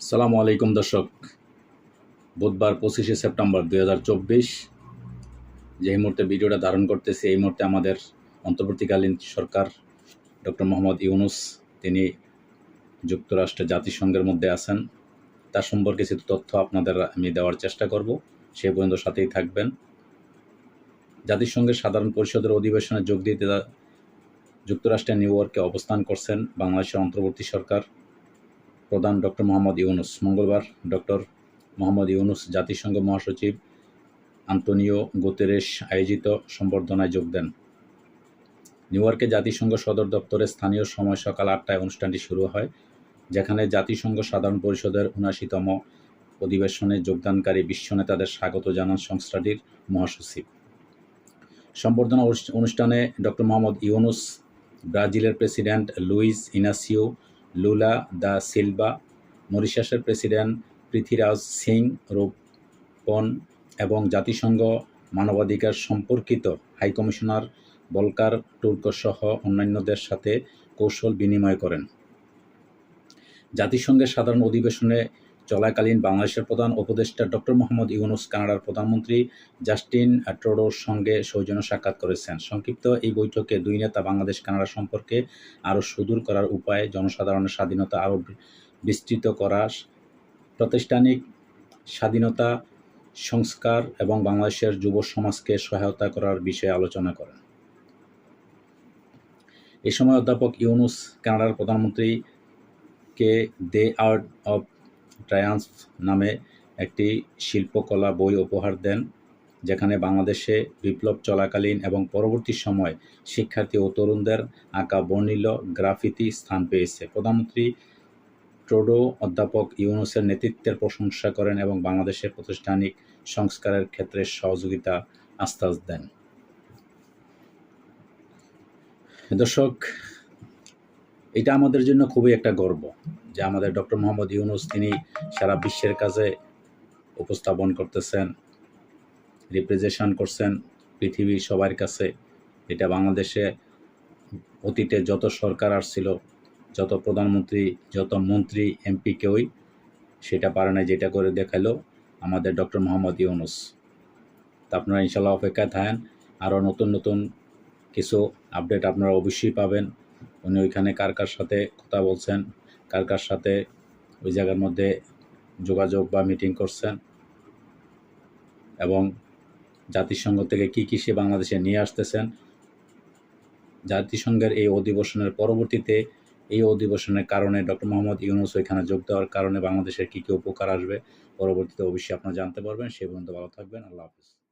সালামু আলাইকুম দর্শক। বুধবার পঁচিশে সেপ্টেম্বর দুই হাজার চব্বিশ। যে মুহূর্তে ভিডিওটা ধারণ করতেছি, এই মুহূর্তে আমাদের অন্তর্বর্তীকালীন সরকার ডক্টর মোহাম্মদ ইউনুস, তিনি যুক্তরাষ্ট্রে জাতিসংঘের মধ্যে আছেন। তার সম্পর্কে কিছু তথ্য আপনাদের আমি দেওয়ার চেষ্টা করব। সে পর্যন্ত সাথেই থাকবেন। জাতিসংঘের সাধারণ পরিষদের অধিবেশনে যোগ দিতে যুক্তরাষ্ট্রের নিউ ইয়র্কে অবস্থান করছেন বাংলাদেশের অন্তর্বর্তী সরকার। প্রধান ডক্টর মোহাম্মদ ইউনুস। মঙ্গলবার ডক্টর মোহাম্মদ ইউনুস জাতিসংঘ মহাসচিব আন্তোনিও গুতেরেস আয়োজিত সম্বর্ধনায় যোগ দেন। নিউ ইয়র্কে জাতিসংঘ সদর দপ্তরে স্থানীয় সময় সকাল আটটায় অনুষ্ঠানটি শুরু হয়, যেখানে জাতিসংঘ সাধারণ পরিষদের উনাশিতম অধিবেশনে যোগদানকারী বিশ্ব নেতাদের স্বাগত জানান সংস্থাটির মহাসচিব। সম্বর্ধনা অনুষ্ঠানে ডক্টর মোহাম্মদ ইউনুস ব্রাজিলের president Luiz Inacio Lula da Silva, মরিশাসের president Prithviraj Singh Roopun এবং জাতিসংঘ মানবাধিকার সম্পর্কিত হাইকমিশনার বলকার টুর্ক সহ অন্যান্যদের সাথে কৌশল বিনিময় করেন। জাতিসংঘের সাধারণ অধিবেশনে চলাকালীন বাংলাদেশের প্রধান উপদেষ্টা ডক্টর মোহাম্মদ ইউনুস কানাডার প্রধানমন্ত্রী জাস্টিন ট্রোডোর সঙ্গে সৌজন্য সাক্ষাৎ করেছেন। সংক্ষিপ্ত এই বৈঠকে দুই নেতা বাংলাদেশ কানাডা সম্পর্কে আরও সুদূর করার উপায়, জনসাধারণের স্বাধীনতা আরও বিস্তৃত করা, প্রাতিষ্ঠানিক স্বাধীনতা সংস্কার এবং বাংলাদেশের যুব সমাজকে সহায়তা করার বিষয়ে আলোচনা করেন। এ সময় অধ্যাপক ইউনুস কানাডার প্রধানমন্ত্রীকে দে আর্ট অব ট্রায়ান্স নামে একটি শিল্পকলা বই উপহার দেন, যেখানে বাংলাদেশে বিপ্লব চলাকালীন এবং পরবর্তী সময় শিক্ষার্থী ও তরুণদের আঁকা বর্ণিল গ্রাফিতি স্থান পেয়েছে। প্রধানমন্ত্রী ট্রোডো অধ্যাপক ইউনুসের নেতৃত্বের প্রশংসা করেন এবং বাংলাদেশের প্রাতিষ্ঠানিক সংস্কারের ক্ষেত্রে সহযোগিতা আশ্বাস দেন। দর্শক এটা আমাদের জন্য খুবই একটা গর্ব যে আমাদের ডক্টর মোহাম্মদ ইউনুস তিনি সারা বিশ্বের কাছে উপস্থাপন করতেছেন রিপ্রেজেন্টেশন করছেন, পৃথিবীর সবার কাছে। এটা বাংলাদেশে অতীতে যত সরকার আসছিল, যত প্রধানমন্ত্রী, যত মন্ত্রী এমপি কেউই সেটা পারে না যেটা করে দেখাল আমাদের ডক্টর মোহাম্মদ ইউনুস। তা আপনারা ইনশাল্লাহ অপেক্ষায় থাকেন। আরও নতুন নতুন কিছু আপডেট আপনারা অবশ্যই পাবেন। উনি ওইখানে কার কার সাথে কথা বলছেন, কার কার সাথে ওই জায়গার মধ্যে যোগাযোগ বা মিটিং করছেন এবং জাতিসংঘ থেকে কী কী সে বাংলাদেশে নিয়ে আসতেছেন। জাতিসংঘের এই অধিবেশনের পরবর্তীতে এই অধিবেশনের কারণে ডক্টর মোহাম্মদ ইউনুস ওইখানে যোগ দেওয়ার কারণে বাংলাদেশের কী কী উপকার আসবে, পরবর্তীতে অবশ্যই আপনারা জানতে পারবেন। সে পর্যন্ত ভালো থাকবেন। আল্লাহ হাফিজ।